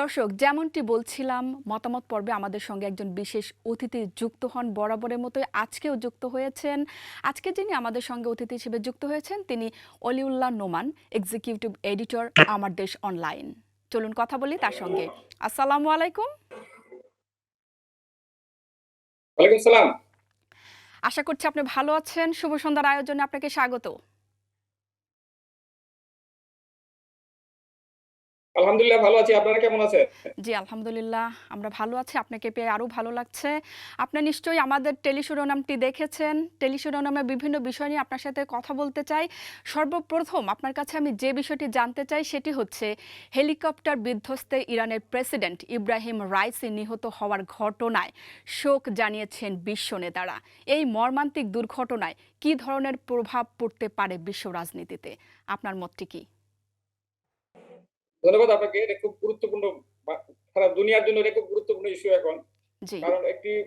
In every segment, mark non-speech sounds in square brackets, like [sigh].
দর্শক যেমনটি বলছিলাম মতামত পর্বে আমাদের সঙ্গে একজন বিশেষ অতিথি যুক্ত হন। বরাবরের মতোই আজকেও যুক্ত হয়েছেন। আজকে যিনি আমাদের সঙ্গে অতিথি হিসেবে যুক্ত হয়েছেন তিনি অলিউল্লাহ নোমান এক্সিকিউটিভ এডিটর আমার দেশ অনলাইন চলুন কথা বলি তার সঙ্গে। আসসালামু আলাইকুম। ওয়ালাইকুম আশা করছি আপনি ভালো আছেন। শুভ সন্ধ্যার আয়োজনে আপনাকে স্বাগত। আলহামদুলিল্লাহ ভালো আছি। আপনারা কেমন আছেন? জি, আলহামদুলিল্লাহ। আমরা ভালো আছি। আপনাকে পেয়ে আরও ভালো লাগছে। আপনি নিশ্চয়ই আমাদের টেলিশিরোনামটি দেখেছেন। টেলিশিরোনামে বিভিন্ন বিষয় নিয়ে আপনার সাথে কথা বলতে চাই। সর্বপ্রথম আপনার কাছে আমি যে বিষয়টি জানতে চাই, সেটি হচ্ছে, হেলিকপ্টার বিধ্বস্তে ইরানের প্রেসিডেন্ট ইব্রাহিম রাইসি নিহত হওয়ার ঘটনায় শোক জানিয়েছেন বিশ্ব নেতারা। এই মর্মান্তিক দুর্ঘটনায় কি ধরনের প্রভাব পড়তে পারে বিশ্ব রাজনীতিতে? আপনার মতটি কি? ধন্যবাদ আপনাকে এটা খুব গুরুত্বপূর্ণ সারা দুনিয়ার জন্য এটা খুব গুরুত্বপূর্ণ ইস্যু এখন। কারণ একটি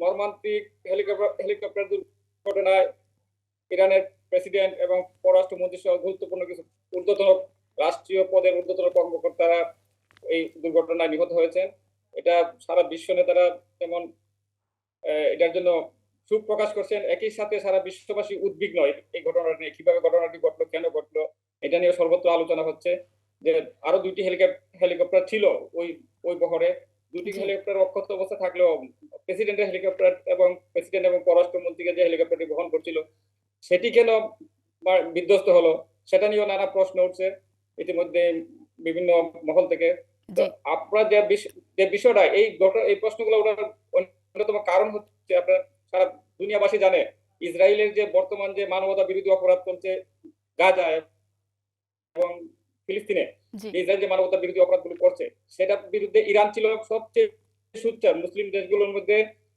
মর্মান্তিক হেলিকপ্টার হেলিকপ্টার দুর্ঘটনায় ইরানের প্রেসিডেন্ট এবং পররাষ্ট্রমন্ত্রী সহ গুরুত্বপূর্ণ কিছু ঊর্ধ্বতন রাষ্ট্রীয় পদের ঊর্ধ্বতন কর্মকর্তারা এই দুর্ঘটনায় নিহত হয়েছেন। এটা সারা বিশ্ব নেতারা যেমন এটার জন্য সুখ প্রকাশ করছেন। একই সাথে সারা বিশ্ববাসী উদ্বিগ্ন এই- এই ঘটনাটা নিয়ে। কীভাবে ঘটনাটি ঘটলো কেন ঘটলো এটা নিয়ে সর্বত্র আলোচনা হচ্ছে। যে আরও দুইটি হেলিকপ্টার হেলিকপ্টার ছিল ওই ওই বহরে। দুটি হেলিকপ্টার অক্ষত অবস্থা থাকলেও প্রেসিডেন্টের হেলিকপ্টার এবং প্রেসিডেন্ট এবং পররাষ্ট্রমন্ত্রীকে যে হেলিকপ্টারটি বহন করছিল সেটি কেন বিধ্বস্ত হলো সেটা নিয়েও নানা প্রশ্ন উঠছে ইতিমধ্যে বিভিন্ন মহল থেকে। আপনার যে বিষয়টা এই এই প্রশ্নগুলো ওঠার অন্যতম কারণ হচ্ছে আপনার সারা দুনিয়াবাসী জানে ইসরায়েলের যে বর্তমান যে মানবতা বিরোধী অপরাধ চলছে গাজায় এবং ফিলিস্তিনে। ইসরায়েল যে মানবতা বিরোধী অপরাধগুলো করছে সেটার বিরুদ্ধে ইরান ছিল সবচেয়ে সুচ্চার মুসলিম দেশগুলোর মধ্যে।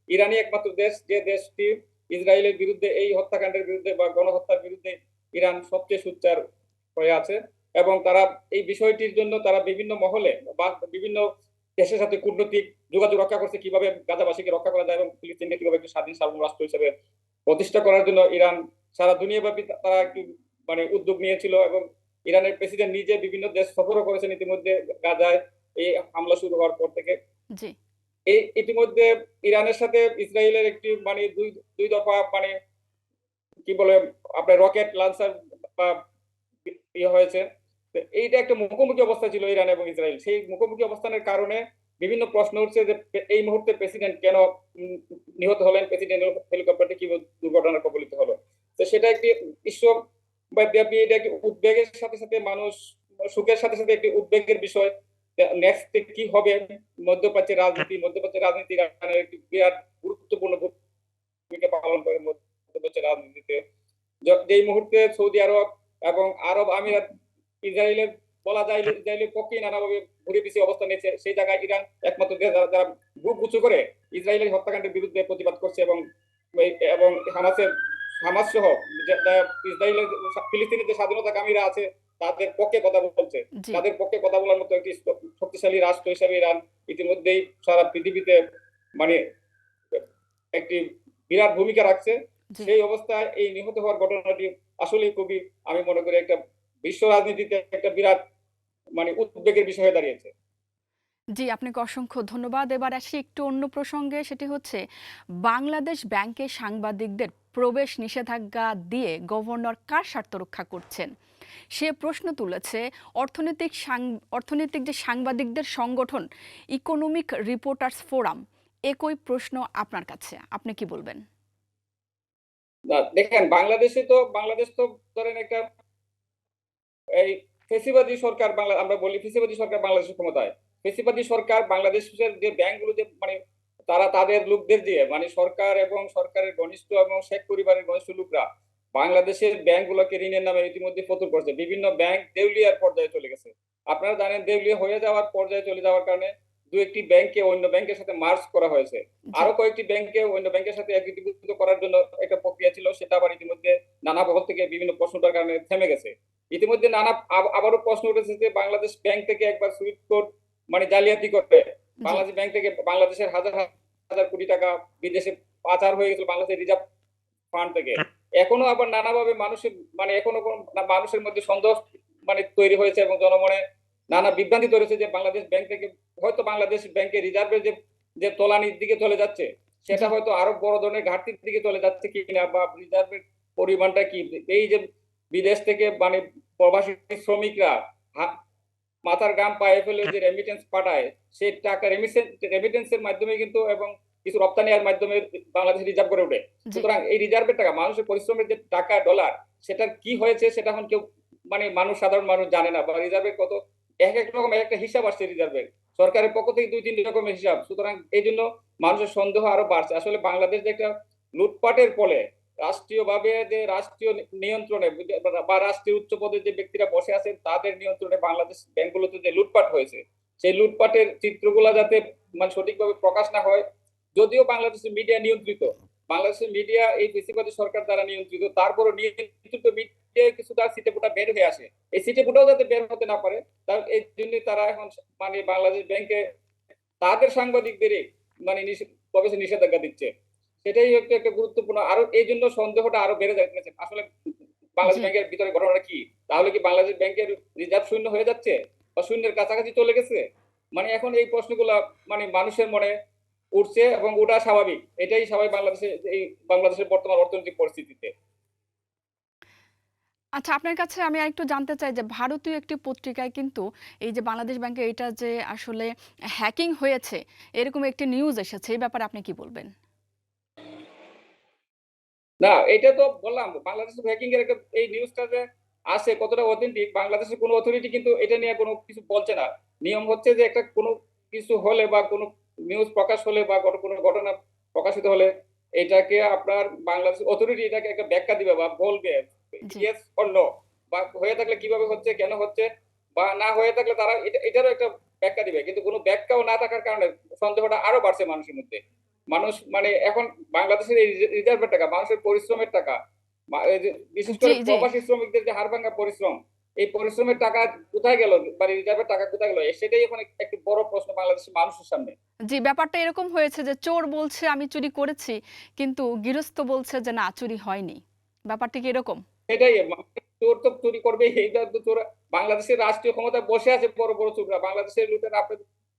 ইরানই একমাত্র দেশ যে দেশটি ইসরায়েলের বিরুদ্ধে এই হত্যাকাণ্ডের বিরুদ্ধে বা গণহত্যার বিরুদ্ধে ইরান সবচেয়ে সুচ্চার হয়ে আছে। এবং তারা এই বিষয়টির জন্য তারা বিভিন্ন মহলে বা বিভিন্ন দেশের সাথে কূটনৈতিক যোগাযোগ রক্ষা করছে কীভাবে গাজাবাসীকে রক্ষা করা যায় এবং ফিলিস্তিনকে কীভাবে একটি স্বাধীন সার্বভৌম রাষ্ট্র হিসেবে প্রতিষ্ঠা করার জন্য ইরান সারা দুনিয়াব্যাপী তারা একটি মানে উদ্যোগ নিয়েছিল এবং ইরানের প্রেসিডেন্ট নিজে বিভিন্ন দেশ সফরও করেছেন ইতিমধ্যে গাজায়। এই হামলা শুরু হওয়ার পর থেকে। এই ইতিমধ্যে ইরানের সাথে ইসরায়েলের একটি মানে দুই দুই দফা মানে কি বলে আপনার রকেট লঞ্চার বা ইয়ে হয়েছে। এইটা একটা মুখোমুখি অবস্থা ছিল ইরান এবং ইসরায়েল। সেই মুখোমুখি অবস্থানের কারণে বিভিন্ন প্রশ্ন উঠছে যে এই মুহূর্তে প্রেসিডেন্ট কেন নিহত হলেন প্রেসিডেন্ট হেলিকপ্টারটি কি দুর্ঘটনার কবলিত হলো? তো সেটা একটি বিশ্ব এটা উদ্বেগের সাথে সাথে মানুষ, সুখের সাথে সাথে একটি উদ্বেগের বিষয়। নেক্সট কি হবে? মধ্যপ্রাচ্যের রাজনীতি মধ্যপ্রাচ্যের রাজনীতি একটি বিরাট গুরুত্বপূর্ণ ভূমিকা পালন করে মধ্যপ্রাচ্যের রাজনীতিতে। যেই মুহূর্তে সৌদি আরব এবং আরব আমিরাত ইসরায়েলের বলা যায় ইসরায়েলের পক্ষে নানাভাবে ঘুরে পিছিয়ে অবস্থান নিয়েছে, সেই জায়গায় ইরান একমাত্র যারা উঁচু করে, ইসরায়েলের হত্যাকাণ্ডের বিরুদ্ধে প্রতিবাদ করছে এবং এবং হামাসের হামাস সহ ইসরায়েলের ফিলিস্তিনের যে স্বাধীনতাকামীরা আছে তাদের পক্ষে কথা বলছে। তাদের পক্ষে কথা বলার মতো একটি শক্তিশালী রাষ্ট্র হিসেবে ইরান ইতিমধ্যেই সারা পৃথিবীতে মানে একটি বিরাট ভূমিকা রাখছে। সেই অবস্থায় এই নিহত হওয়ার ঘটনাটি আসলেই খুবই আমি মনে করি একটা বিশ্ব রাজনীতিতে একটা বিরাট মানে উদ্বেগের বিষয় হয়ে দাঁড়িয়েছে। জি আপনাকে অসংখ্য ধন্যবাদ। এবার আসি একটু অন্য প্রসঙ্গে সেটি হচ্ছে বাংলাদেশ ব্যাংকে সাংবাদিকদের প্রবেশ নিষেধাজ্ঞা দিয়ে গভর্নর কার স্বার্থ রক্ষা করছেন? সে প্রশ্ন তুলেছে, অর্থনৈতিক অর্থনৈতিক যে সাংবাদিকদের সংগঠন ইকোনমিক রিপোর্টার্স ফোরাম একই প্রশ্ন আপনার কাছে, আপনি কি বলবেন? দেখেন, বাংলাদেশে তো, বাংলাদেশ তো ধরেন একটা, এই ফেসিবাদী সরকার বাংলা, আমরা বলি ফেসিবাদী সরকার বাংলাদেশের ক্ষমতায়। ফেসিবাদী সরকার বাংলাদেশের যে ব্যাংকগুলো যে মানে তারা তাদের লোকদের দিয়ে মানে সরকার এবং সরকারের ঘনিষ্ঠ এবং শেখ পরিবারের ঘনিষ্ঠ লোকরা বাংলাদেশের ব্যাংকগুলোকে ঋণের নামে ইতিমধ্যে ফতুর করছে। বিভিন্ন ব্যাংক দেউলিয়ার পর্যায়ে চলে গেছে। আপনারা জানেন দেউলিয়া হয়ে যাওয়ার পর্যায়ে চলে যাওয়ার কারণে দু একটি ব্যাংকে অন্য ব্যাংকের সাথে মার্চ করা হয়েছে। আরও কয়েকটি ব্যাংকে অন্য ব্যাংকের সাথে একীভূত করার জন্য একটা প্রক্রিয়া ছিল সেটা আবার ইতিমধ্যে নানা বহল থেকে বিভিন্ন প্রশ্নটার কারণে থেমে গেছে। ইতিমধ্যে নানা আবারও প্রশ্ন উঠেছে যে বাংলাদেশ ব্যাংক থেকে একবার সুইফট কোড মানে জালিয়াতি করে বাংলাদেশ ব্যাংক থেকে বাংলাদেশের হাজার হাজার কোটি টাকা বিদেশে পাচার হয়ে গেছিল বাংলাদেশের রিজার্ভ ফান্ড থেকে। এখনও আবার নানাভাবে মানুষের মানে এখনও কোন মানুষের মধ্যে সন্দেহ মানে তৈরি হয়েছে এবং জনমনে নানা বিভ্রান্তি তৈরি হয়েছে যে বাংলাদেশ ব্যাংক থেকে হয়তো বাংলাদেশ ব্যাংকের রিজার্ভের যে যে তলানির দিকে চলে যাচ্ছে সেটা হয়তো আরও বড় ধরনের ঘাটতির দিকে চলে যাচ্ছে কিনা বা রিজার্ভের পরিমাণটা কি? এই যে বিদেশ থেকে মানে প্রবাসী শ্রমিকরা মাথার গাম পায়ে ফেলে যে রেমিটেন্স পাঠায় সেই টাকা রেমিটেন্সের মাধ্যমে কিন্তু এবং কিছু রপ্তানির মাধ্যমে বাংলাদেশ রিজার্ভ করে ওঠে। সুতরাং এই রিজার্ভের টাকা মানুষের পরিশ্রমের যে টাকা ডলার সেটার কি হয়েছে সেটা এখন কেউ মানে মানুষ সাধারণ মানুষ জানে না বা রিজার্ভের কত এক এক রকম এক একটা হিসাব আসছে রিজার্ভের সরকারের পক্ষ থেকে দুই তিন রকমের হিসাব। সুতরাং এই জন্য মানুষের সন্দেহ আরও বাড়ছে। আসলে বাংলাদেশ যে একটা লুটপাটের ফলে রাষ্ট্রীয়ভাবে যে রাষ্ট্রীয় নিয়ন্ত্রণে বা রাষ্ট্রীয় উচ্চ পদে যে ব্যক্তিরা বসে আছেন, তাদের নিয়ন্ত্রণে বাংলাদেশ ব্যাংকগুলোতে যে লুটপাট হয়েছে, সেই লুটপাটের চিত্রগুলা যাতে মানে সঠিকভাবে প্রকাশ না হয়, যদিও বাংলাদেশের মিডিয়া নিয়ন্ত্রিত। বাংলাদেশের মিডিয়া এই বেশিরভাগী সরকার দ্বারা নিয়ন্ত্রিত, তারপরও নিয়ন্ত্রিত মিডিয়া কিছুটা সিটে ফুটা বের হয়ে আসে। এই সিটে ফুটাও যাতে বের হতে না পারে, তার এই জন্য তারা এখন মানে বাংলাদেশ ব্যাংকে তাদের সাংবাদিকদেরই মানে প্রবেশে নিষেধাজ্ঞা দিচ্ছে। সেটাই হচ্ছে একটা গুরুত্বপূর্ণ। আরও এই জন্য সন্দেহটা আরও বেড়ে যাচ্ছে আসলে বাংলাদেশ। ব্যাংকের ভিতরে ঘটনাটা কি? তাহলে কি বাংলাদেশ ব্যাংকের রিজার্ভ শূন্য হয়ে যাচ্ছে? বা শূন্যের কাছাকাছি চলে গেছে? মানে এখন এই প্রশ্নগুলা মানে মানুষের মনে উঠছে এবং ওটা স্বাভাবিক। এটাই স্বাভাবিক বাংলাদেশের এই বাংলাদেশের বর্তমান অর্থনৈতিক পরিস্থিতিতে। আচ্ছা আপনার কাছে আমি আরেকটু জানতে চাই যে ভারতীয় একটি পত্রিকায় কিন্তু এই যে বাংলাদেশ ব্যাংকে এটা যে আসলে হ্যাকিং হয়েছে এরকম একটি নিউজ এসেছে এই ব্যাপারে আপনি কি বলবেন? না এটা তো বললাম বাংলাদেশের হ্যাকিং এর এই নিউজটা যে আসে কতটা অথেন্টিক বাংলাদেশের কোনো অথরিটি কিন্তু এটা নিয়ে কোনো কিছু বলছে না। নিয়ম হচ্ছে যে একটা কোনো কিছু হলে বা কোনো নিউজ প্রকাশ হলে বা কোনো ঘটনা প্রকাশিত হলে এটাকে আপনার বাংলাদেশ অথরিটি এটাকে একটা ব্যাখ্যা দিবে বা বলবে। ইয়েস অর নো বা হয়ে থাকলে কীভাবে হচ্ছে কেন হচ্ছে বা না হয়ে থাকলে তারা এটা এটারও একটা ব্যাখ্যা দিবে। কিন্তু কোনো ব্যাখ্যাও না থাকার কারণে সন্দেহটা আরও বাড়ছে মানুষের মধ্যে। মানুষ মানে এখন বাংলাদেশের এই রিজার্ভের টাকা মানুষের পরিশ্রমের টাকা এই বিশেষ করে। প্রবাসী শ্রমিকদের যে হাড়ভাঙ্গা পরিশ্রম এই পরিশ্রমের টাকা কোথায় গেল? বা রিজার্ভের টাকা কোথায় গেল? সেটাই এখন একটি বড় প্রশ্ন বাংলাদেশের মানুষের সামনে। জি ব্যাপারটা এরকম হয়েছে যে চোর বলছে আমি চুরি করেছি কিন্তু গৃহস্থ বলছে যে না চুরি হয়নি ব্যাপারটা কি এরকম? সেটাই চোর তো চুরি করবে এইটা তো চোর বাংলাদেশের রাষ্ট্রীয় ক্ষমতায় বসে আছে বড় বড় চোররা। বাংলাদেশের লুটের আপনি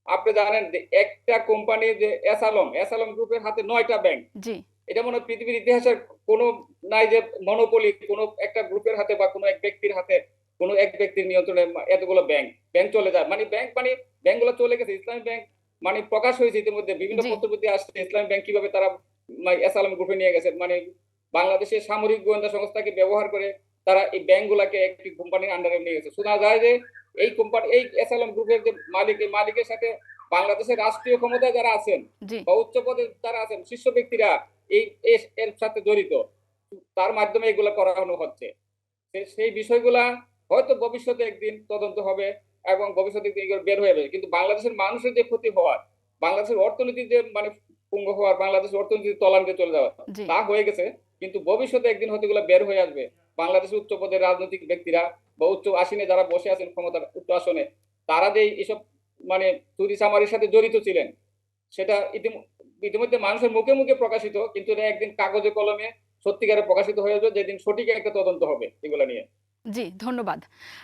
আপনি জানেন যে একটা কোম্পানি যে এসালম এসালম গ্রুপের হাতে নয়টা ব্যাংক জি। এটা মনে হয় পৃথিবীর ইতিহাসের কোনো নাই যে মনোপলি কোনো একটা গ্রুপের হাতে বা কোনো এক ব্যক্তির হাতে কোনো এক ব্যক্তির নিয়ন্ত্রণে এতগুলো ব্যাংক ব্যাংক চলে যায়। মানে ব্যাংক মানে ব্যাংকগুলো চলে গেছে ইসলামী ব্যাংক মানে প্রকাশ হয়েছে ইতিমধ্যে বিভিন্ন জি। পত্রপত্তি আসছে ইসলামী ব্যাংক কীভাবে তারা এসালাম গ্রুপে নিয়ে গেছে। মানে বাংলাদেশের সামরিক গোয়েন্দা সংস্থাকে ব্যবহার করে তারা এই ব্যাংকগুলোকে একটি কোম্পানির আন্ডারে নিয়ে গেছে। শোনা যায় যে এই কোম্পানি এই এসালাম গ্রুপের যে মালিক এই মালিকের সাথে বাংলাদেশের রাষ্ট্রীয় ক্ষমতায় যারা আছেন বা উচ্চ পদে যারা আছেন শীর্ষ ব্যক্তিরা এই এর সাথে জড়িত তার মাধ্যমে এগুলো করানো হচ্ছে। সেই বিষয়গুলা হয়তো ভবিষ্যতে একদিন তদন্ত হবে এবং ভবিষ্যতে একদিন এগুলো বের হয়ে যাবে। কিন্তু বাংলাদেশের মানুষের যে ক্ষতি হওয়ার বাংলাদেশের অর্থনীতি যে মানে পুঙ্গ হওয়ার বাংলাদেশের অর্থনীতি তলানিতে চলে যাওয়া তা হয়ে গেছে কিন্তু ভবিষ্যতে একদিন হয়তো এগুলো বের হয়ে আসবে। বাংলাদেশের উচ্চ পদের রাজনৈতিক ব্যক্তিরা বা উচ্চ আসনে যারা বসে আছেন ক্ষমতার উচ্চ আসনে, তারা যে এসব মানে চুরি চামারির সাথে জড়িত ছিলেন, সেটা ইতিমধ্যে মানুষের মুখে মুখে প্রকাশিত, কিন্তু এটা একদিন কাগজে কলমে সত্যিকারে প্রকাশিত হয়ে যাবে, যেদিন সঠিক একটা তদন্ত হবে এগুলা নিয়ে। জি, ধন্যবাদ।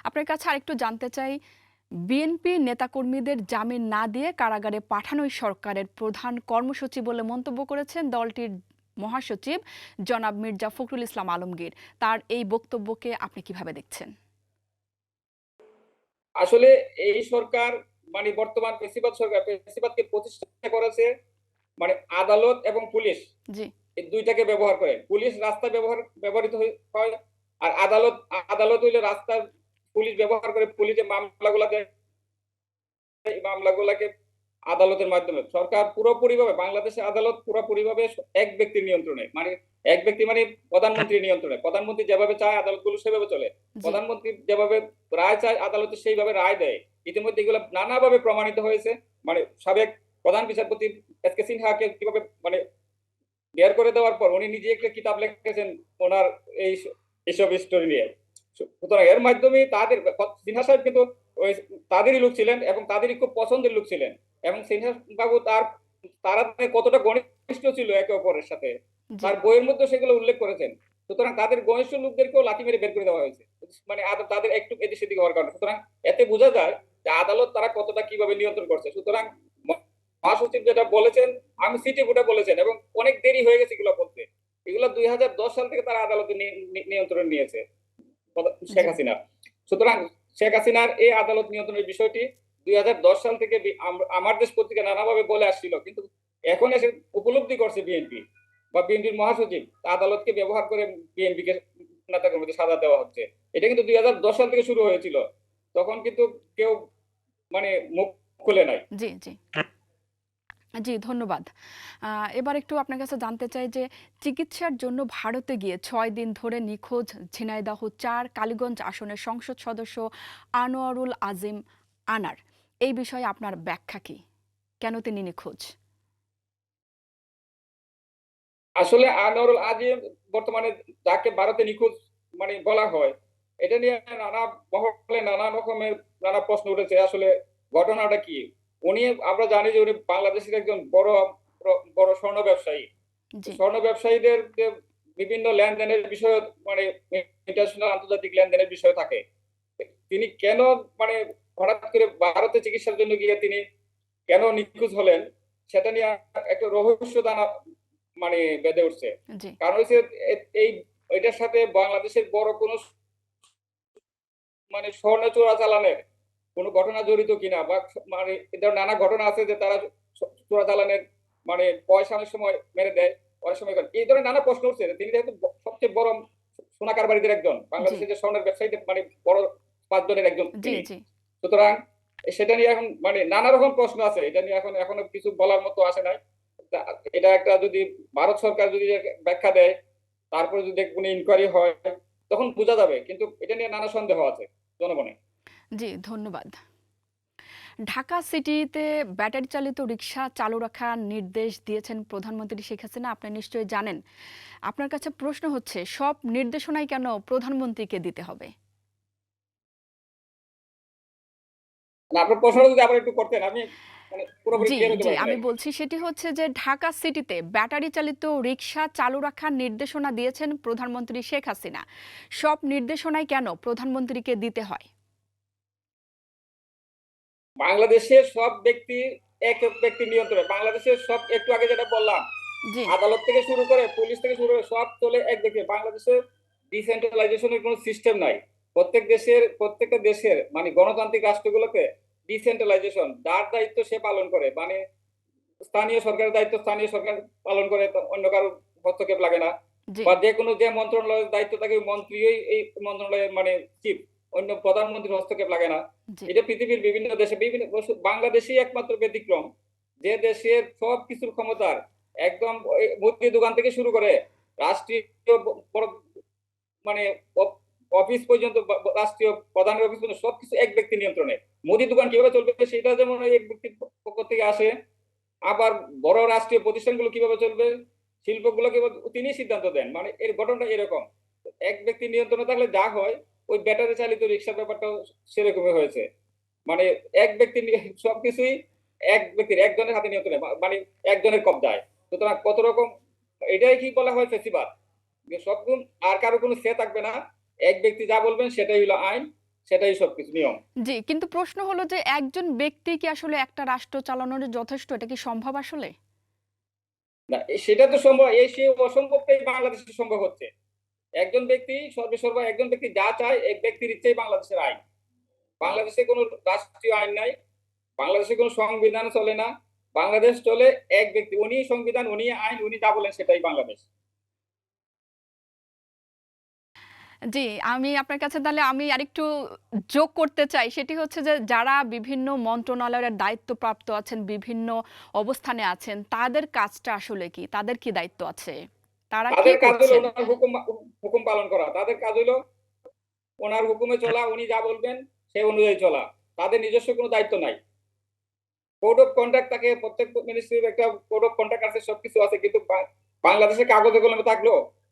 আপনার কাছে আরেকটু জানতে চাই বিএনপি নেতাকর্মীদের জামিন না দিয়ে কারাগারে পাঠানোই সরকারের প্রধান কর্মসূচি বলে মন্তব্য করেছেন দলটির মহাসচিব জনাব মির্জা ফখরুল ইসলাম আলমগীর। তার এই বক্তব্যকে আপনি কীভাবে দেখছেন? আসলে এই সরকার মানে বর্তমান পেশিবাদ সরকার পেশিবাদকে প্রতিষ্ঠা করেছে মানে আদালত এবং পুলিশ। জি। এই দুইটাকে ব্যবহার করে। পুলিশ রাস্তা ব্যবহার ব্যবহৃত হয় আর আদালত আদালত হইলে রাস্তার পুলিশ ব্যবহার করে পুলিশের মামলাগুলা দেয় এই মামলাগুলাকে আদালতের মাধ্যমে। সরকার পুরোপুরিভাবে বাংলাদেশের আদালত পুরোপুরিভাবে এক ব্যক্তির নিয়ন্ত্রণে মানে এক ব্যক্তি মানে প্রধানমন্ত্রীর নিয়ন্ত্রণে। প্রধানমন্ত্রী যেভাবে চায় আদালতগুলো সেভাবে চলে। প্রধানমন্ত্রী যেভাবে রায় চায় আদালতে সেইভাবে রায় দেয়। ইতিমধ্যে এগুলো নানাভাবে প্রমাণিত হয়েছে। মানে সাবেক প্রধান বিচারপতি এস কে সিনহাকে কীভাবে মানে বের করে দেওয়ার পর উনি নিজে একটা কিতাব লিখেছেন ওনার এই এইসব স্টোরি নিয়ে। সুতরাং এর মাধ্যমে তাদের সিনহা সাহেব কিন্তু তাদেরই লোক ছিলেন এবং তাদেরই খুব পছন্দের লোক ছিলেন। এবং বাবু তার তারা কতটা ঘনিষ্ঠ ছিল একে অপরের সাথে। তার বইয়ের মধ্যে সেগুলো উল্লেখ করেছেন। সুতরাং তাদের ঘনিষ্ঠ লোকদেরকেও লাঠি মেরে বের করে দেওয়া হয়েছে। মানে তাদের একটু এদিক সেদিক হওয়ার কারণে। সুতরাং এতে বোঝা যায় যে আদালত তারা কতটা কীভাবে নিয়ন্ত্রণ করছে। সুতরাং মহাসচিব যেটা বলেছেন আমি সিটি ফুটে বলেছেন এবং অনেক দেরি হয়ে গেছে এগুলো বলতে। এগুলো দুই হাজার দশ সাল থেকে তারা আদালতে নিয়ন্ত্রণ নিয়েছে। শেখ হাসিনা সুতরাং শেখ হাসিনার এই আদালত নিয়ন্ত্রণের বিষয়টি দুই সাল থেকে আমার দেশ পত্রিকা নানাভাবে বলে আসছিল, কিন্তু এখন এসে উপলব্ধি করছে বিএনপি বা বিএনপির মহাসচিব। আদালতকে ব্যবহার করে বিএনপি কে নেতাদের মধ্যে সাজা দেওয়া হচ্ছে। এটা কিন্তু দুই হাজার দশ সাল থেকে শুরু হয়েছিল। তখন কিন্তু কেউ মানে মুখ খুলে নাই। জি জি। জি, ধন্যবাদ। এবার একটু আপনার কাছে জানতে চাই যে চিকিৎসার জন্য ভারতে গিয়ে ছয় দিন ধরে নিখোঁজ ঝিনাইদহ চার, কালীগঞ্জ আসনের সংসদ সদস্য আনোয়ারুল আজিম আনার। এই বিষয়ে আপনার ব্যাখ্যা কি? কেন তিনি নিখোঁজ? আসলে আনোয়ারুল আজিম বর্তমানে যাকে ভারতে নিখোঁজ মানে বলা হয় এটা নিয়ে নানা মহলে নানা রকমের নানা প্রশ্ন উঠেছে। আসলে ঘটনাটা কি? উনি আমরা জানি যে উনি বাংলাদেশের একজন বড় বড় স্বর্ণ ব্যবসায়ী। স্বর্ণ ব্যবসায়ীদের বিভিন্ন লেনদেনের বিষয় মানে ইন্টারন্যাশনাল আন্তর্জাতিক লেনদেনের বিষয় থাকে। তিনি কেন মানে হঠাৎ করে ভারতে চিকিৎসার জন্য গিয়ে তিনি কেন নিখোঁজ হলেন সেটা নিয়ে একটা রহস্য দানা মানে বেঁধে উঠছে। কারণ হচ্ছে এই এটার সাথে বাংলাদেশের বড় কোনো মানে স্বর্ণ চোরাচালানের কোনো ঘটনা জড়িত কিনা বা মানে এ ধরনের নানা ঘটনা আছে যে তারা চোরাচালানের মানে পয়সা অনেক সময় মেরে দেয় অনেক সময় করে। এই ধরনের নানা প্রশ্ন উঠছে। তিনি যেহেতু সবচেয়ে বড় সোনা কারবারিদের একজন বাংলাদেশের যে স্বর্ণের ব্যবসায়ীদের মানে বড় পাঁচজনের একজন সুতরাং সেটা নিয়ে এখন মানে নানা রকম প্রশ্ন আছে, এটা নিয়ে এখন এখনও কিছু বলার মতো আসে নাই। এটা একটা যদি ভারত সরকার যদি ব্যাখ্যা দেয়, তারপরে যদি কোনো ইনকোয়ারি হয়, তখন বোঝা যাবে, কিন্তু এটা নিয়ে নানা সন্দেহ আছে জনগণে। জি, ধন্যবাদ। ঢাকা সিটিতে ব্যাটারি চালিত রিক্সা চালু রাখার নির্দেশ দিয়েছেন প্রধানমন্ত্রী শেখ হাসিনা, আপনি নিশ্চয়ই জানেন। আপনার কাছে প্রশ্ন হচ্ছে, সব নির্দেশনাই কেন প্রধানমন্ত্রীকে দিতে হবে? আপনার প্রশ্নটা যদি আবার একটু করতেন আমি মানে জি জি আমি বলছি সেটি হচ্ছে যে ঢাকা সিটিতে ব্যাটারি চালিত রিক্সা চালু রাখার নির্দেশনা দিয়েছেন প্রধানমন্ত্রী শেখ হাসিনা। সব নির্দেশনাই কেন প্রধানমন্ত্রীকে দিতে হয়? বাংলাদেশের সব ব্যক্তি এক এক ব্যক্তি নিয়ন্ত্রণে। বাংলাদেশের সব একটু আগে যেটা বললাম আদালত থেকে শুরু করে পুলিশ থেকে শুরু করে সব চলে এক ব্যক্তি। বাংলাদেশের ডিসেন্ট্রালাইজেশনের কোনো সিস্টেম নাই। প্রত্যেক দেশের প্রত্যেকটা দেশের মানে গণতান্ত্রিক রাষ্ট্রগুলোতে ডিসেন্ট্রালাইজেশন যার দায়িত্ব সে পালন করে। মানে স্থানীয় সরকারের দায়িত্ব স্থানীয় সরকার পালন করে অন্য কারও হস্তক্ষেপ লাগে না। বা যে কোনো যে মন্ত্রণালয়ের দায়িত্ব থাকে মন্ত্রীই এই মন্ত্রণালয়ের মানে চিফ অন্য প্রধানমন্ত্রীর হস্তক্ষেপ লাগে না। এটা পৃথিবীর বিভিন্ন দেশে বিভিন্ন বাংলাদেশই একমাত্র ব্যতিক্রম। যে দেশের সব কিছুর ক্ষমতার একদম মুদি দোকান থেকে শুরু করে রাষ্ট্রীয় মানে অফিস পর্যন্ত রাষ্ট্রীয় প্রধানের অফিস পর্যন্ত সবকিছু এক ব্যক্তি নিয়ন্ত্রণে। মুদি দোকান কীভাবে চলবে সেটা যেমন এক ব্যক্তির পক্ষ থেকে আসে, আবার বড় রাষ্ট্রীয় প্রতিষ্ঠানগুলো কীভাবে চলবে, শিল্পগুলো কীভাবে তিনি সিদ্ধান্ত দেন। মানে এর ঘটনাটা এরকম। এক ব্যক্তি নিয়ন্ত্রণে থাকলে যা হয়, ওই ব্যাটারি চালিত রিক্সার ব্যাপারটাও সেরকমই হয়েছে। মানে এক ব্যক্তি [laughs] সবকিছুই এক ব্যক্তির, একজনের হাতে নিয়ন্ত্রণে মানে একজনের কবজায়। সুতরাং কত রকম, এটাই কি বলা হয় ফেসিবাদ? যে সব গুণ আর কারও কোনো সে থাকবে না। এক ব্যক্তি যা বলবেন সেটাই হলো আইন সেটাই সবকিছু নিয়ম। জি কিন্তু প্রশ্ন হলো যে একজন ব্যক্তি কি আসলে একটা রাষ্ট্র চালানোর যথেষ্ট? এটা কি সম্ভব আসলে? না সেটা তো সম্ভব এই সে অসম্ভবটাই বাংলাদেশে সম্ভব হচ্ছে। একজন ব্যক্তি সর্বে সর্ব একজন ব্যক্তি যা চায় এক ব্যক্তির ইচ্ছেই বাংলাদেশের আইন। বাংলাদেশে কোনো রাষ্ট্রীয় আইন নাই বাংলাদেশে কোনো সংবিধান চলে না বাংলাদেশ চলে এক ব্যক্তি উনি সংবিধান উনি আইন উনি যা বলেন সেটাই বাংলাদেশ। জি আমি আপনার কাছে তাহলে আমি আরেকটু যোগ করতে চাই। সেটি হচ্ছে যে যারা বিভিন্ন মন্ত্রণালয়ের দায়িত্বপ্রাপ্ত আছেন বিভিন্ন অবস্থানে আছেন তাদের কাজটা আসলে কি? তাদের কি দায়িত্ব আছে? তারা কি করছেন? হুকুম হুকুম পালন করা। তাদের কাজ হলো ওনার হুকুমে চলা উনি যা বলবেন সেই অনুযায়ী চলা। তাদের নিজস্ব কোনো দায়িত্ব নাই। কোড অফ কন্ডাক্ট থাকে প্রত্যেক মিনিস্ট্রির একটা কোড অফ কন্ডাক্ট আছে সবকিছু আছে কিন্তু বাংলাদেশে কাগজে কলমে থাকল।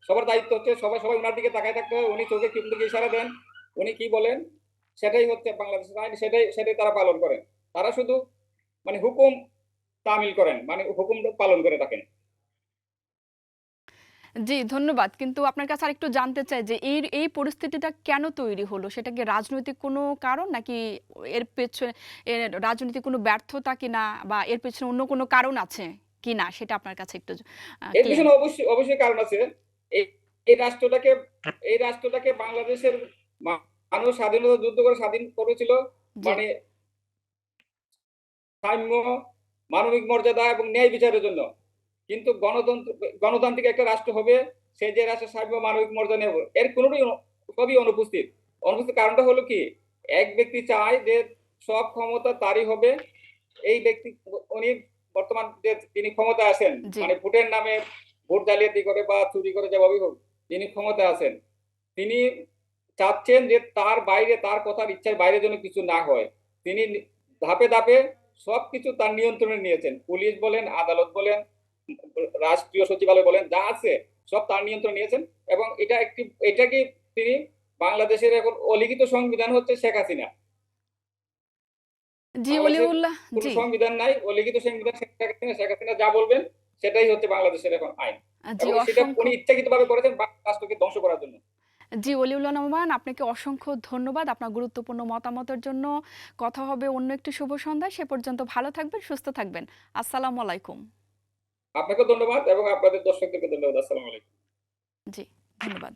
সবার দায়িত্ব হচ্ছে সবাই সবাই ওনার দিকে তাকায় থাকতে হয় উনি চোখে কিন্তু ইশারা দেন উনি কি বলেন সেটাই হচ্ছে বাংলাদেশের আইন সেটাই সেটাই তারা পালন করেন। তারা শুধু মানে হুকুম তামিল করেন মানে হুকুম পালন করে থাকেন। জি ধন্যবাদ। কিন্তু আপনার কাছে আরেকটু জানতে চাই যে এই এই পরিস্থিতিটা কেন তৈরি হলো? সেটা কি রাজনৈতিক কোনো কারণ নাকি এর পেছনে এর রাজনৈতিক কোনো ব্যর্থতা কিনা বা এর পেছনে অন্য কোনো কারণ আছে কিনা? সেটা আপনার কাছে একটু এর পিছনে অবশ্যই অবশ্যই কারণ আছে। এই রাষ্ট্রটাকে এই রাষ্ট্রটাকে বাংলাদেশের মানুষ স্বাধীনতা যুদ্ধ করে স্বাধীন করেছিল। মানে সাম্য মানবিক মর্যাদা এবং ন্যায় বিচারের জন্য। কিন্তু গণতন্ত্র গণতান্ত্রিক একটা রাষ্ট্র হবে সে যে রাষ্ট্রের সাম্য মানবিক মর্যাদা নেব এর কোনোটাই অনু- সবই অনুপস্থিত। অনুপস্থিত কারণটা হলো কি? এক ব্যক্তি চায় যে সব ক্ষমতা তারই হবে। এই ব্যক্তি উনি বর্তমান যে তিনি ক্ষমতা আছেন মানে ভোটের নামে ভোট জালিয়াতি করে বা চুরি করে যেভাবেই হোক তিনি ক্ষমতা আছেন তিনি চাচ্ছেন যে তার বাইরে তার কথার ইচ্ছার বাইরে যেন কিছু না হয়। তিনি ধাপে ধাপে সবকিছু তার নিয়ন্ত্রণে নিয়েছেন। পুলিশ বলেন আদালত বলেন রাষ্ট্রীয় সচিবালয় বলেন যা আছে সব তার নিয়ন্ত্রণে নিয়েছেন এবং এটা একটি এটাকে তিনি বাংলাদেশের এখন অলিখিত সংবিধান হচ্ছে শেখ হাসিনা। সংবিধান নাই অলিখিত সংবিধান শেখ হাসিনা শেখ হাসিনা যা বলবেন সেটাই হচ্ছে বাংলাদেশের এখন আইন। সেটা উনি ইচ্ছাকৃতভাবে করেছেন রাষ্ট্রকে ধ্বংস করার জন্য। জি অলিউল্লাহ রহমান আপনাকে অসংখ্য ধন্যবাদ আপনার গুরুত্বপূর্ণ মতামতের জন্য। কথা হবে অন্য একটি শুভ সন্ধ্যায়। সে পর্যন্ত ভালো থাকবেন সুস্থ থাকবেন। আসসালামু আলাইকুম। আপনাকে ধন্যবাদ এবং আপনাদের দর্শকদেরকে ধন্যবাদ। আসসালামু আলাইকুম। জি ধন্যবাদ।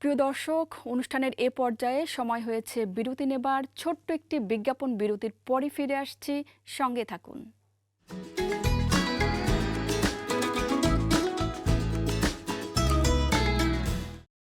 প্রিয় দর্শক অনুষ্ঠানের এ পর্যায়ে সময় হয়েছে বিরতি নেবার। ছোট্ট একটি বিজ্ঞাপন বিরতির পরে ফিরে আসছি। সঙ্গে থাকুন।